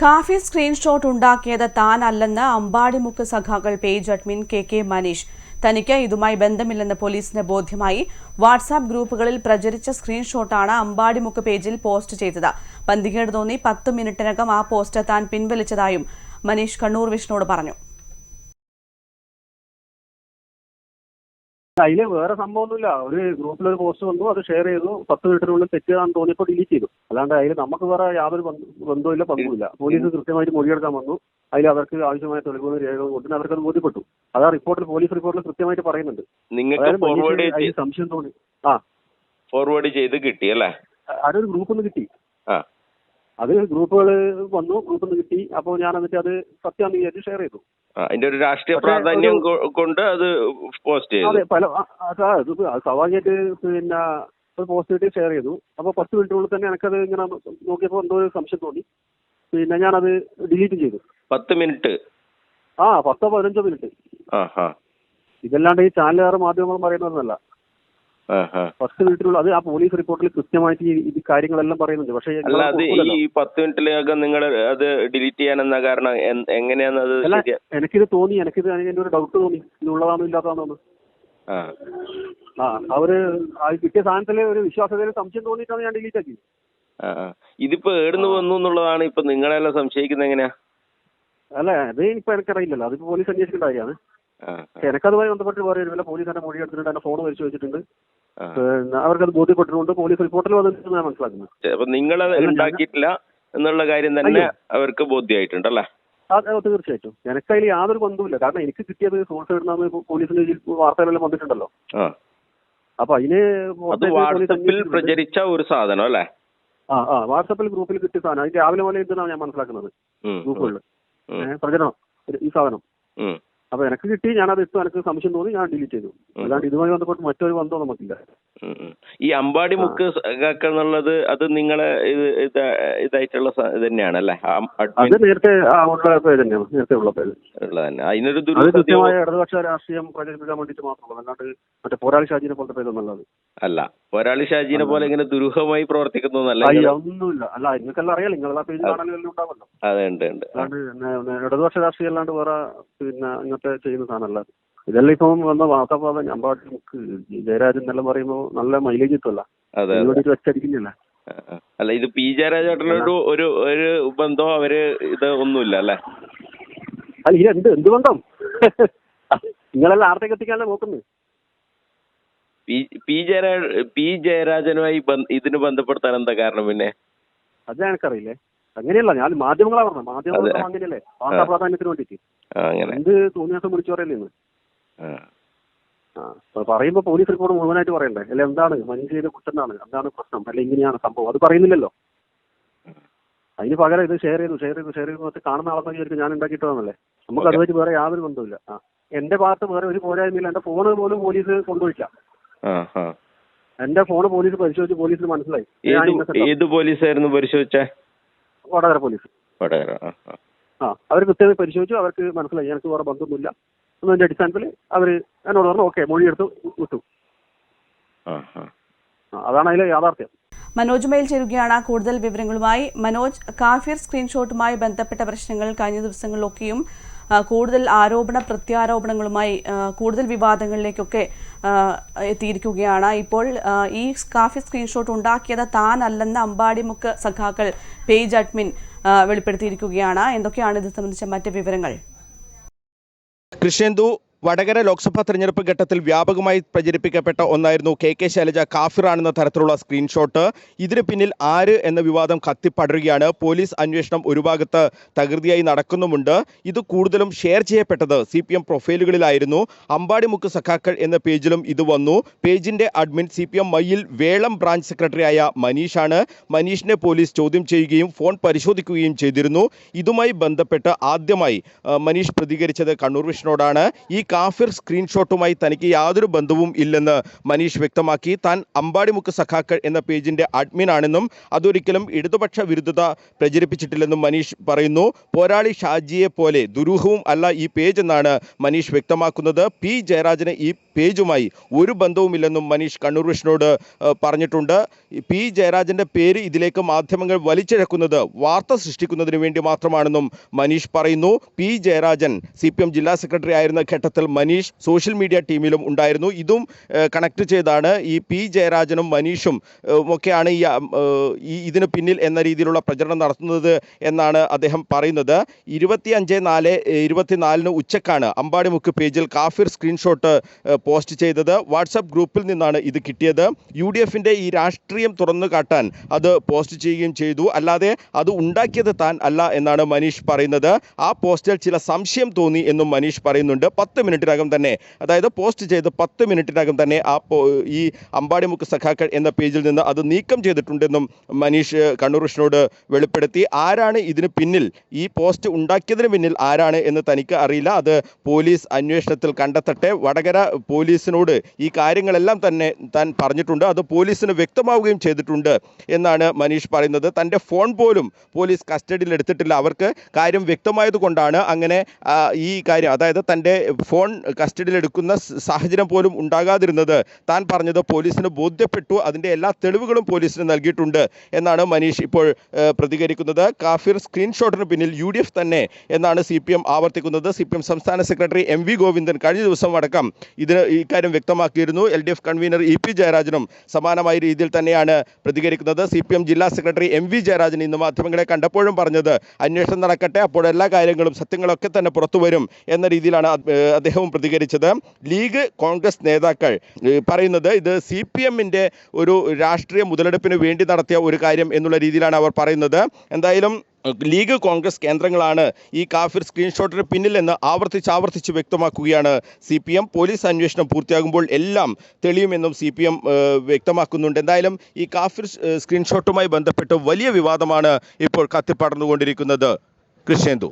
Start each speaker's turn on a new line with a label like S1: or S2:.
S1: Kafi screenshot ഉണ്ടാക്കിയത് താനല്ലെന്ന് അമ്പാടിമുക്ക് സഖാക്കൾ page admin K K Maneesh. തനിക്ക് ഇതുമായി ബന്ധമില്ലെന്ന് പോലീസിന് ബോധ്യമായി വാട്സാപ്പ് ഗ്രൂപ്പുകളിൽ പ്രചരിച്ച സ്ക്രീൻഷോട്ടാണ് അമ്പാടിമുക്ക് പേജിൽ പോസ്റ്റ് ചെയ്തത്. പന്തികേട് തോന്നി പത്ത് മിനിറ്റിനകം ആ പോസ്റ്റ് താൻ പിൻവലിച്ചതായും മനീഷ് കണ്ണൂർ വിഷ്ണുവോട് പറഞ്ഞു.
S2: അതിൽ വേറെ സംഭവമൊന്നുമില്ല. ഒരു ഗ്രൂപ്പിൽ ഒരു പോസ്റ്റ് വന്നു അത് ഷെയർ ചെയ്തു പത്ത് മിനിറ്റിനുള്ളിൽ തെറ്റാന്ന് തോന്നിയപ്പോൾ ഡിലീറ്റ് ചെയ്തു. അല്ലാണ്ട് അതിൽ നമുക്ക് വേറെ യാതൊരു ബന്ധ- ബന്ധവുമില്ല പങ്കുമില്ല. പോലീസ് കൃത്യമായിട്ട് മൊഴിയെടുക്കാൻ വന്നു. അതിൽ അവർക്ക് ആവശ്യമായ തെളിവുകൾ രേഖകളും കൊണ്ടിന് അവർക്ക് അത് ബോധ്യപ്പെട്ടു. അത് ആ റിപ്പോർട്ടിൽ പോലീസ് റിപ്പോർട്ടിൽ കൃത്യമായിട്ട് പറയുന്നുണ്ട്.
S3: നിങ്ങൾക്ക്
S2: സംശയം തോന്നി. ആ.
S3: ഫോർവേഡ് ചെയ്ത് കിട്ടി അല്ലേ?
S2: അതൊരു ഗ്രൂപ്പിൽ നിന്ന് കിട്ടി. അത് ഗ്രൂപ്പുകൾ വന്നു ഗ്രൂപ്പിൽ നിന്ന് കിട്ടി. അപ്പോൾ ഞാൻ എന്നിട്ട് അത് സത്യാന്ന് വിചാരിച്ച് ഷെയർ ചെയ്തു.
S3: അതിന്റെ ഒരു രാഷ്ട്രീയ പ്രാധാന്യം കൊണ്ട് അത് പോസ്റ്റ് ചെയ്തു.
S2: പല സ്വാഭാവികമായിട്ട് പിന്നെ ഒരു പോസ്റ്റ് ഇട്ട് ഷെയർ ചെയ്തു. അപ്പോൾ പത്ത് മിനിറ്റിനുള്ളിൽ തന്നെ എനിക്കത് ഇങ്ങനെ നോക്കിയപ്പോൾ എന്തോ ഒരു സംശയം തോന്നി. പിന്നെ ഞാനത് ഡിലീറ്റ് ചെയ്തു.
S3: പത്ത് മിനിറ്റ്?
S2: ആ പത്തോ പതിനഞ്ചോ മിനിറ്റ്. ഇതല്ലാണ്ട് ഈ ചാനലുകാർ
S3: ആ ഹാ
S2: പത്ത് മിനിറ്റിലുള്ള അത് ആ പോലീസ് റിപ്പോർട്ടിൽ കൃത്യമായിട്ട് ഈ കാര്യങ്ങളെല്ലാം പറയുന്നുണ്ട്. പക്ഷേ
S3: അല്ല അത് ഈ പത്ത് മിനിറ്റിലകം നിങ്ങൾ അത് ഡിലീറ്റ് ചെയ്യാനെന്ന കാരണം എങ്ങനെയാണ് അത്
S2: എനിക്കിത് തോന്നി. എനിക്കിത് എന്റെ ഒരു ഡൗട്ട് തോന്നി. ഇതിനുള്ളതാണോ ഇല്ലാത്തതാണോ
S3: ആ.
S2: അവർ കിട്ടിയ സാധനത്തിൽ ഒരു വിശ്വാസത്തിൽ സംശയം തോന്നിയിട്ടാണ് ഞാൻ ഡിലീറ്റ് ആക്കി.
S3: ഇതിപ്പോ ഏടുന്ന് വന്നു എന്നുള്ളതാണ് ഇപ്പൊ നിങ്ങളെല്ലാം സംശയിക്കുന്നത് എങ്ങനെയാ?
S2: അല്ല അത് ഇപ്പൊ എനിക്കറിയില്ലല്ലോ. അതിപ്പോ പോലീസ് അന്വേഷിക്കേണ്ട കാര്യമാണ്. എനിക്കതുമായി ബന്ധപ്പെട്ട് ഒരു പോലീസ് തന്നെ മൊഴി എടുത്തിട്ടുണ്ട് എന്റെ ഫോൺ മരിച്ചു വെച്ചിട്ടുണ്ട്. അവർക്കത് ബോധ്യപ്പെട്ടിട്ടുണ്ട് പോലീസ് റിപ്പോർട്ടിൽ വന്നിട്ടുണ്ട് ഞാൻ മനസ്സിലാക്കുന്നത്
S3: നിങ്ങളത് ഉണ്ടാക്കിയിട്ടില്ല എന്നുള്ള കാര്യം തന്നെ. അവർക്ക് ബോധ്യമായിട്ടുണ്ട്
S2: അല്ലേ? തീർച്ചയായിട്ടും തീർച്ചയായിട്ടും. എനിക്കതിൽ യാതൊരു ബന്ധവുമില്ല. കാരണം എനിക്ക് കിട്ടിയത് സോഴ്സ് ഇടുന്ന പോലീസിന്റെ വാർത്തകളെല്ലാം വന്നിട്ടുണ്ടല്ലോ. അപ്പൊ അതിന്
S3: വാട്സപ്പിൽ പ്രചരിച്ച ഒരു സാധനം അല്ലേ?
S2: ആ ആ വാട്സപ്പിൽ ഗ്രൂപ്പിൽ കിട്ടിയ സാധനം. അതിന്റെ രാവിലെ പോലെ ഇതെന്നാണ് ഞാൻ മനസ്സിലാക്കുന്നത്? ഗ്രൂപ്പുകളിൽ പ്രചരണം. ഈ സാധനം. അപ്പൊ എനിക്ക് കിട്ടി അത് ഇപ്പൊ എനിക്ക് സംശയം തോന്നി ഞാൻ ഡിലീറ്റ് ചെയ്തു. അല്ലാണ്ട് ഇതുമായി ബന്ധപ്പെട്ട് മറ്റൊരു ബന്ധവും നമുക്കില്ല.
S3: ഈ അമ്പാടി മുക്ക് എന്നുള്ളത് അത് നിങ്ങളെ ഇത് ഇത് ഇതായിട്ടുള്ള തന്നെയാണ് അല്ലെ?
S2: അത് നേരത്തെ ഉള്ള പേര് തന്നെയാണ്. നേരത്തെ ഉള്ള പേര്.
S3: അതിനൊരു
S2: കൃത്യമായ ഇടതുപക്ഷ രാഷ്ട്രീയം പ്രചരിപ്പിക്കാൻ വേണ്ടിയിട്ട് മാത്രമല്ല അല്ലാണ്ട് മറ്റേ പോരാളി ഷാജിനെ പോലത്തെ അത്.
S3: അല്ല. പോരാളി ഷാജിനെ പോലെ ഇങ്ങനെ ദുരൂഹമായി പ്രവർത്തിക്കുന്നതല്ല
S2: അയ്യോ ഒന്നുമില്ല. അല്ല നിങ്ങൾക്കെല്ലാം അറിയാം നിങ്ങളെ പേജ് കാണാനെല്ലാം ഉണ്ടാവല്ലോ.
S3: അതെ ഉണ്ട് ഉണ്ട്.
S2: അല്ലാണ്ട് നെ- നെ- ഇടതുപക്ഷ രാഷ്ട്രീയം അല്ലാണ്ട് വേറെ പിന്നെ ഇങ്ങനത്തെ ചെയ്യുന്ന സാധനമല്ല. ഇതെല്ലാം ഇപ്പം വന്ന വാർത്താപാത ഞാൻ പാട്ട് ജയരാജൻ എന്നെല്ലാം പറയുമ്പോൾ നല്ല മൈലേജ് കിട്ടുമല്ല.
S3: അതെ
S2: ഇതിന്
S3: അതെ.
S2: വേണ്ടിയിട്ട് വെച്ചടിക്കുന്നില്ല.
S3: അല്ല ഇത് പി ജയരാജേട്ടനോട് ഒരു ഒരു ബന്ധം അവർ ഇത് ഒന്നുമില്ല അല്ലേ?
S2: അല്ല ഇത് എന്ത് എന്ത് ബന്ധം? നിങ്ങളെല്ലാം ആർത്തേക്ക് എത്തിക്കാനല്ലേ നോക്കുന്നത്?
S3: പി പി ജയരാജ പി ജയരാജനുമായി ഇതിന് ബന്ധപ്പെടുത്താൻ എന്താ കാരണം പിന്നെ?
S2: അത് എനിക്കറിയില്ലേ. അങ്ങനെയല്ല ഞാൻ മാധ്യമങ്ങളാ പറഞ്ഞത്. മാധ്യമങ്ങൾ. അങ്ങനെയല്ലേ? വാർത്താ പ്രാധാന്യത്തിന് വേണ്ടിയിട്ട്. എന്ത് തോന്നിയാസം വിളിച്ചു പറയല്ലേ ഇന്ന്? പറയുമ്പോ പോലീസ് റിപ്പോർട്ട് മുഴുവനായിട്ട് പറയണ്ടേ? അല്ലെ എന്താണ്? മനുഷ്യ ചെയ്ത കുറ്റം എന്താണ് പ്രശ്നം? അല്ലെ ഇങ്ങനെയാണ് സംഭവം. അത് പറയുന്നില്ലല്ലോ. അതിന് പകരം ഇത് ഷെയർ ചെയ്തു ഷെയർ ചെയ്തു ഷെയർ ചെയ്തു. എന്നിട്ട് കാണുന്ന ആളെന്ന് വിചാരിക്കും ഞാൻ ഉണ്ടാക്കിയിട്ടതാണല്ലേ? നമുക്ക് അതുമായിട്ട് വേറെ യാതൊരു ബന്ധമില്ല ആ. എന്റെ ഭാഗത്ത് വേറെ ഒരു പോരായ്മയില്ല. എന്റെ ഫോണ് പോലും പോലീസ് കൊണ്ടുപോയില്ല എന്റെ ഫോണ് പോലീസ് പരിശോധിച്ച് പോലീസിന് മനസ്സിലായി. ഞാൻ
S3: ഏത്
S2: innocent ആണ്.
S3: ഏത് പോലീസായിരുന്നു പരിശോധിച്ചേ?
S2: വടകര പോലീസ്.
S3: വടകര ആ ആ.
S2: ആ അവർ കൃത്യമായി പരിശോധിച്ചു. അവർക്ക് മനസ്സിലായി. എനിക്ക് വേറെ ബന്ധമൊന്നുമില്ല. എന്നതിന്റെ അടിസ്ഥാനത്തിൽ അവർ എന്നോട് പറഞ്ഞു ഓക്കെ മൊഴിയെടുത്ത് വിട്ടു.
S3: ആ ആ.
S2: ആ, അതാണ് അതിലെ യാഥാർത്ഥ്യം.
S1: മനോജ് മെയിൽ ചേരുകയാണ് കൂടുതൽ വിവരങ്ങളുമായി. മനോജ് കാഫിർ സ്ക്രീൻഷോട്ടുമായി ബന്ധപ്പെട്ട പ്രശ്നങ്ങൾ കഴിഞ്ഞ ദിവസങ്ങളിലൊക്കെയും ആ, കൂടുതൽ ആരോപണ പ്രത്യാരോപണങ്ങളുമായി ആ, കൂടുതൽ വിവാദങ്ങളിലേക്കൊക്കെ എത്തിയിരിക്കുകയാണ്. ഇപ്പോൾ ഈ കാഫി സ്ക്രീൻഷോട്ട് ഉണ്ടാക്കിയത് താനല്ലെന്ന് അമ്പാടിമുക്ക് സഖാക്കൾ പേജ് അഡ്മിൻ വെളിപ്പെടുത്തിയിരിക്കുകയാണ്. എന്തൊക്കെയാണ് ഇത് സംബന്ധിച്ച മറ്റ് വിവരങ്ങൾ?
S4: കൃഷ്ണേന്ദു വടകര ലോക്സഭാ തെരഞ്ഞെടുപ്പ് ഘട്ടത്തിൽ വ്യാപകമായി പ്രചരിപ്പിക്കപ്പെട്ട ഒന്നായിരുന്നു കെ കെ ശൈലജ കാഫിറാണെന്ന തരത്തിലുള്ള സ്ക്രീൻഷോട്ട്. ഇതിന് പിന്നിൽ ആര് എന്ന വിവാദം കത്തിപ്പടരുകയാണ്. പോലീസ് അന്വേഷണം ഒരു ഭാഗത്ത് തകൃതിയായി നടക്കുന്നുമുണ്ട്. ഇത് കൂടുതലും ഷെയർ ചെയ്യപ്പെട്ടത് സി പി എം പ്രൊഫൈലുകളിലായിരുന്നു. അമ്പാടിമുക്ക് സഖാക്കൾ എന്ന പേജിലും ഇത് വന്നു. പേജിന്റെ admin C P M Mayyil Velam branch സെക്രട്ടറിയായ മനീഷാണ്. മനീഷിനെ പോലീസ് ചോദ്യം ചെയ്യുകയും ഫോൺ പരിശോധിക്കുകയും ചെയ്തിരുന്നു. ഇതുമായി ബന്ധപ്പെട്ട് ആദ്യമായി മനീഷ് പ്രതികരിച്ചത് കണ്ണൂർ വിഷ്ണോടാണ് ഈ കാഫിർ സ്ക്രീൻഷോട്ടുമായി തനിക്ക് യാതൊരു ബന്ധവും ഇല്ലെന്ന് മനീഷ് വ്യക്തമാക്കി. താൻ അമ്പാടിമുക്ക് സഖാക്കൾ എന്ന പേജിന്റെ അഡ്മിൻ ആണെന്നും അതൊരിക്കലും ഇടതുപക്ഷ വിരുദ്ധത പ്രചരിപ്പിച്ചിട്ടില്ലെന്നും മനീഷ് പറയുന്നു. പോരാളി ഷാജിയെ പോലെ ദുരൂഹവും അല്ല ഈ പേജ് എന്നാണ് മനീഷ് വ്യക്തമാക്കുന്നത്. പി ജയരാജന് ഈ പേജുമായി ഒരു ബന്ധവുമില്ലെന്നും മനീഷ് കണ്ണൂർ വിഷ്ണുവോട് പറഞ്ഞിട്ടുണ്ട്. പി ജയരാജന്റെ പേര് ഇതിലേക്ക് മാധ്യമങ്ങൾ വലിച്ചിഴക്കുന്നത് വാർത്ത സൃഷ്ടിക്കുന്നതിന് വേണ്ടി മാത്രമാണെന്നും മനീഷ് പറയുന്നു. പി ജയരാജൻ സി ജില്ലാ സെക്രട്ടറി ആയിരുന്ന ഘട്ടത്തിൽ മനീഷ് സോഷ്യൽ മീഡിയ ടീമിലും ഉണ്ടായിരുന്നു. ഇതും കണക്ട് ചെയ്താണ് ഈ പി ജയരാജനും മനീഷും ഒക്കെയാണ് ഈ ഇതിന് പിന്നിൽ എന്ന രീതിയിലുള്ള പ്രചരണം നടത്തുന്നത് എന്നാണ് അദ്ദേഹം പറയുന്നത്. ഇരുപത്തി അഞ്ച് നാല് ഇരുപത്തിനാലിന് ഉച്ചക്കാണ് അമ്പാടിമുക്ക് പേജിൽ കാഫിർ സ്ക്രീൻഷോട്ട് പോസ്റ്റ് ചെയ്തത്. വാട്സപ്പ് ഗ്രൂപ്പിൽ നിന്നാണ് ഇത് കിട്ടിയത്. യു ഡി എഫിന്റെ ഈ രാഷ്ട്രീയം തുറന്നു കാട്ടാൻ അത് പോസ്റ്റ് ചെയ്യുകയും ചെയ്തു. അല്ലാതെ അത് ഉണ്ടാക്കിയത് താൻ അല്ല എന്നാണ് മനീഷ് പറയുന്നത്. ആ പോസ്റ്റിൽ ചില സംശയം തോന്നി എന്നും മനീഷ് പറയുന്നുണ്ട്. പത്ത് മിനിറ്റിനകം തന്നെ അതായത് പോസ്റ്റ് ചെയ്ത് പത്ത് മിനിറ്റിനകം തന്നെ ആ ഈ അമ്പാടിമുക്ക് സഖാക്കൾ എന്ന പേജിൽ നിന്ന് അത് നീക്കം ചെയ്തിട്ടുണ്ടെന്നും മനീഷ് കണ്ണൂർ കൃഷ്ണനോട് വെളിപ്പെടുത്തി. ആരാണ് ഇതിന് പിന്നിൽ? ഈ പോസ്റ്റ് ഉണ്ടാക്കിയതിന് പിന്നിൽ ആരാണ് എന്ന് തനിക്ക് അറിയില്ല. അത് പോലീസ് അന്വേഷണത്തിൽ കണ്ടെത്തട്ടെ. വടകര പോലീസിനോട് ഈ കാര്യങ്ങളെല്ലാം തന്നെ താൻ പറഞ്ഞിട്ടുണ്ട്. അത് പോലീസിന് വ്യക്തമാവുകയും ചെയ്തിട്ടുണ്ട് എന്നാണ് മനീഷ് പറയുന്നത്. തന്റെ ഫോൺ പോലും പോലീസ് കസ്റ്റഡിയിൽ എടുത്തിട്ടില്ല. അവർക്ക് കാര്യം വ്യക്തമായതുകൊണ്ടാണ് അങ്ങനെ ഈ കാര്യം അതായത് തന്റെ ഫോൺ സ- സാഹചര്യം പോലും ഉണ്ടാകാതിരുന്നത് താൻ പറഞ്ഞത് പോലീസിന് ബോധ്യപ്പെട്ടു അതിന്റെ എല്ലാ തെളിവുകളും പോലീസിന് നൽകിയിട്ടുണ്ട് എന്നാണ് മനീഷ് ഇപ്പോൾ പ്രതികരിക്കുന്നത്. കാഫിർ സ്ക്രീൻഷോട്ടിന് പിന്നിൽ യു തന്നെ എന്നാണ് സി ആവർത്തിക്കുന്നത്. സി സംസ്ഥാന സെക്രട്ടറി എം വി ഗോവിന്ദൻ കഴിഞ്ഞ ദിവസം അടക്കം ഇതിന് ഇക്കാര്യം വ്യക്തമാക്കിയിരുന്നു. L D F convener E P ജയരാജനും സമാനമായ രീതിയിൽ തന്നെയാണ് പ്രതികരിക്കുന്നത്. സി പി എം ജില്ലാ സെക്രട്ടറി എം വി ജയരാജൻ ഇന്ന് മാധ്യമങ്ങളെ കണ്ടപ്പോഴും പറഞ്ഞത് അന്വേഷണം നടക്കട്ടെ അപ്പോൾ എല്ലാ കാര്യങ്ങളും സത്യങ്ങളൊക്കെ തന്നെ പുറത്തു വരും എന്ന രീതിയിലാണ് അദ്ദേഹവും പ്രതികരിച്ചത്. ലീഗ് കോൺഗ്രസ് നേതാക്കൾ പറയുന്നത് ഇത് സി പി എമ്മിന്റെ ഒരു രാഷ്ട്രീയ മുതലെടുപ്പിന് വേണ്ടി നടത്തിയ ഒരു കാര്യം എന്നുള്ള രീതിയിലാണ് അവർ പറയുന്നത്. എന്തായാലും ലീഗ് കോൺഗ്രസ് കേന്ദ്രങ്ങളാണ് ഈ കാഫിർ സ്ക്രീൻഷോട്ടിന് പിന്നിലെന്ന് ആവർത്തിച്ച് ആവർത്തിച്ച് വ്യക്തമാക്കുകയാണ് സി പി എം. പോലീസ് അന്വേഷണം പൂർത്തിയാകുമ്പോൾ എല്ലാം തെളിയുമെന്നും സി പി എം വ്യക്തമാക്കുന്നുണ്ട്. എന്തായാലും ഈ കാഫിർ സ്ക്രീൻഷോട്ടുമായി ബന്ധപ്പെട്ട് വലിയ വിവാദമാണ് ഇപ്പോൾ കത്തിപ്പടർന്നുകൊണ്ടിരിക്കുന്നത്. കൃഷ്ണേന്ദു.